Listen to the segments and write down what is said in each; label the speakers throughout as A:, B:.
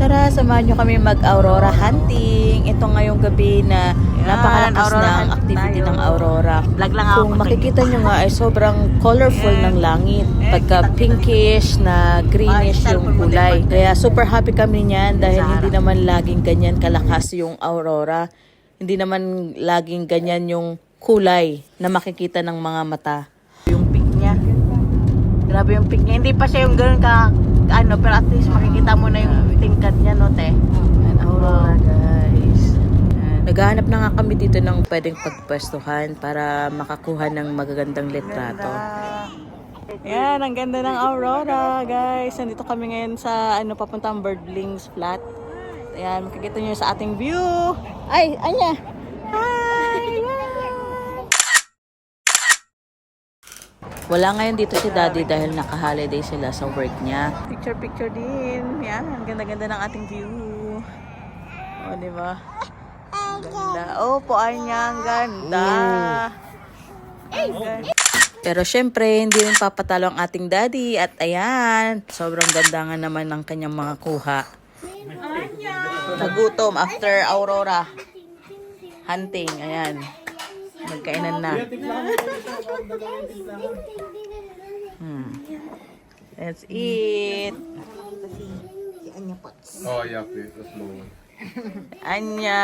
A: Tara, samahan nyo kami mag-aurora hunting. Ito ngayong gabi na napakalakas
B: aurora
A: ng
B: hunting
A: activity
B: tayo.
A: ng aurora.
B: Vlog lang ako
A: Kung makikita nyo nga ay sobrang colorful ng langit. Pagka pinkish na greenish yung kulay. Kaya super happy kami niyan dahil hindi naman laging ganyan kalakas yung aurora. Hindi naman laging ganyan yung kulay na makikita ng mga mata.
B: Yung pick niya. Grabe yung pick niya. Hindi pa siya yung ganun ka, ano, pero at least makikita mo na yung tingkad niya, no, te?
A: Aurora guys. Naghahanap na nga kami dito ng pwedeng pagpwestuhan para makakuha ng magagandang litrato.
B: Yan, ang ganda ng aurora, guys. Nandito kami ngayon sa, ano, papuntang Birdlings Flat. Ayan, makikita nyo sa ating view. Ay, anya.
A: Wala ngayon dito si daddy dahil naka-holiday sila sa work niya.
B: Picture, picture din. Yan, ang ganda-ganda ng ating view. O, di ba? Ganda. Oh, puan niya, ang ganda. Ang ganda.
A: Pero syempre, hindi rin papatalo ang ating daddy. At ayan, sobrang ganda nga naman ng kanyang mga kuha. Nagutom after Aurora. Hunting, ayan. Magkainan na. Hmm. Let's eat.
C: Oh, yeah, please. Slow one.
B: Anya,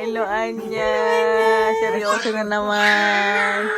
B: hello Anya. Seryoso na naman.